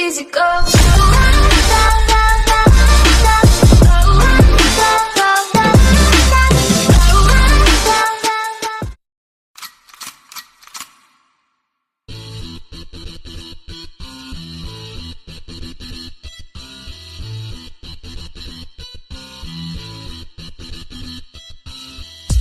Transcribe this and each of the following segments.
easy go. Go.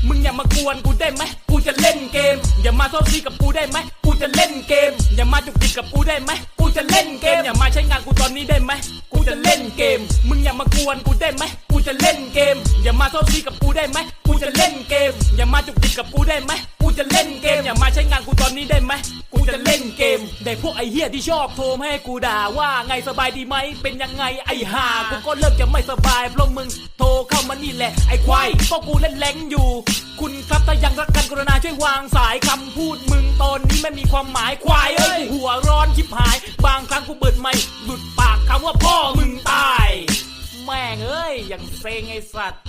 มึงอย่ามากวนกูได้ไหมกูจะเล่นเกม อย่ามาโซซีกับกูได้ไหมกูจะเล่นเกม อย่ามาจุกจิกกับกูได้ไหมกู จะเล่นเกมอย่ามาใช้งานกูตอนนี้ได้ไหมกูจะเล่นเกม มึงอย่ามากวนกูได้ไหมกูจะเล่นเกม อย่ามาโซซีกับกูได้ไหมกูจะเล่นเกม อย่ามาจุกจิกกับกูได้ไหมกูจะเล่นเกม อย่ามาใช้งานกูตอนนี้ได้ไหม จะเล่นเกมแต่พวกไอ้เหี้ยที่ชอบโทรมาให้กูด่าว่าไงสบายดีไหมเป็นยังไงไอ้ห่ากูก็เริ่มจะไม่สบายเพราะมึงโทรเข้ามานี่แหละไอ้ควายก็กูเล่นแรงอยู่ คุณครับถ้ายังรักกันกรุณาช่วยวางสายคำพูดมึงตอนนี้ไม่มีความหมายควายเอ้ยกูหัวร้อนชิบหาย บางครั้งกูเปิดไม่หลุดปากคำว่าพ่อมึงตาย แม่งเอ้ยอย่างเซ็งไอ้สัตว์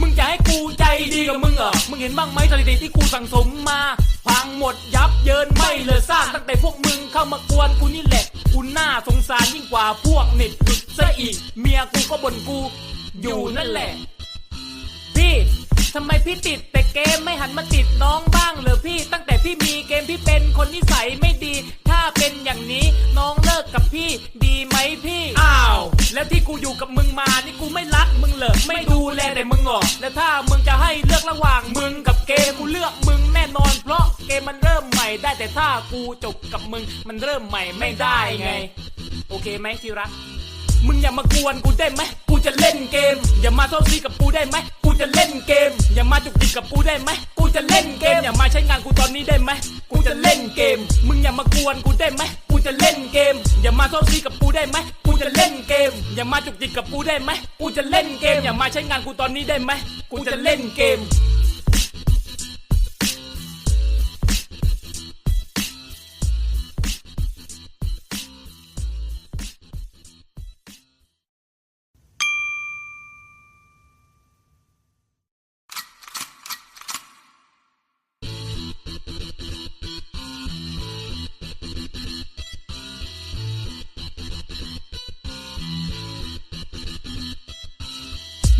มึงจะให้กูใจดีกับมึงเหรอ มึงเห็นบ้างไหมสถิติที่กูสั่งสมมาพังหมดยับเยินไม่เหลยสร้างตั้งแต่พวกมึงเข้ามากวนกูนี่แหละ กูน่าสงสารยิ่งกว่าพวกเน็ตหลุดซะอีก เมียกูก็บ่นกูอยู่นั่นแหละ พี่ทำไมพี่ติดแต่เกมไม่หันมาติดน้องบ้างเหรอพี่ตั้งแต่พี่มีเกมพี่เป็นคนนิสัยไม่ดี ถ้าเป็นอย่างนี้น้องเลิกกับพี่ดีไหมพี่ อ้าว แล้วที่กูอยู่กับมึงมานี่กูไม่รักมึงเหรอไม่ดู แลแต่มึงเหรอแล้วถ้ามึงจะให้เลือกระหว่างมึงกับเกมกูเลือกมึงแน่นอน เพราะเกมมันเริ่มใหม่ได้แต่ถ้ากูจบกับมึงมันเริ่มใหม่ไม่ได้ไง โอเคไหมที่รักมึงอย่ามากวนกูได้ไหมกูจะเล่นเกม อย่ามาโซซีกับกูได้ไหมกูจะเล่นเกม อย่ามาจุกจิกกับกูได้ไหมกูจะเล่นเกม อย่ามาใช้งานกูตอนนี้ได้ไหมกูจะเล่นเกม มึงอย่ามากวนกูได้ไหมกูจะเล่นเกม อย่ามาโซซีกับกูได้ไหมกูจะเล่น ม อย่ามาจุกจิกกับกูได้ไหมกูจะเล่นเกม อย่ามาใช้งานกูตอนนี้ได้ไหมกูจะเล่นเกม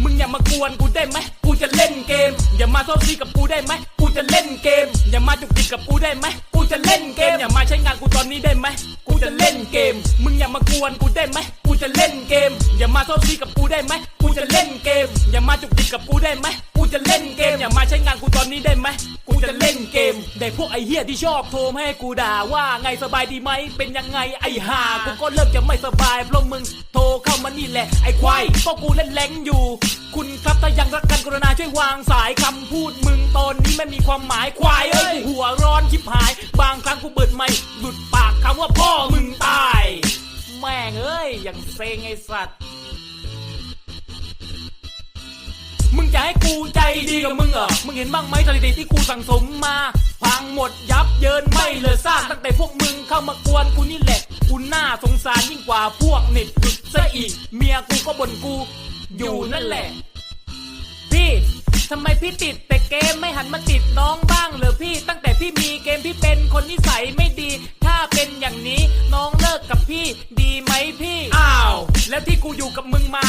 มึงอย่ามากวนกูได้ไหมกูจะเล่นเกม อย่ามาโซซีกับกูได้ไหมกูจะเล่นเกม อย่ามาจุกจิกกับกูได้ไหมกูจะเล่นเกม อย่ามาใช้งานกูตอนนี้ได้ไหมกูจะเล่นเกม มึงอย่ามากวนกูได้ไหมกูจะเล่นเกม อย่ามาโซซีกับกูได้ไหมกูจะเล่นเกม อย่ามาจุกจิกกับกูได้ไหมกูจะเล่นเกม อย่ามาใช้งานกูตอนนี้ได้ไหม จะเล่นเกมแต่พวกไอ้เหี้ยที่ชอบโทรมาให้กูด่าว่าไงสบายดีไหมเป็นยังไงไอ้ห่ากูก็เริ่มจะไม่สบายเพราะมึงโทรเข้ามานี่แหละไอ้ควายก็กูเล่นแรงอยู่ คุณครับถ้ายังรักกันกรุณาช่วยวางสายคำพูดมึงตอนนี้ไม่มีความหมายควายเอ้ยกูหัวร้อนชิบหาย บางครั้งกูเปิดไม่หลุดปากคำว่าพ่อมึงตาย แม่งเอ้ยอย่างเซ็งไอ้สัตว์ มึงจะให้กูใจดีกับมึงเหรอ มึงเห็นบ้างไหมสถิติที่กูสั่งสมมา พังหมดยับเยินไม่เหลยสร้างตั้งแต่พวกมึงเข้ามากวนกูนี่แหละ กูน่าสงสารยิ่งกว่าพวกเน็ตหลุดซะอีก เมียกูก็บ่นกูอยู่นั่นแหละ พี่ทำไมพี่ติดแต่เกมไม่หันมาติดน้องบ้างเหรอพี่ตั้งแต่พี่มีเกมพี่เป็นคนนิสัยไม่ดี ถ้าเป็นอย่างนี้น้องเลิกกับพี่ดีไหมพี่ อ้าว แล้วที่กูอยู่กับมึงมา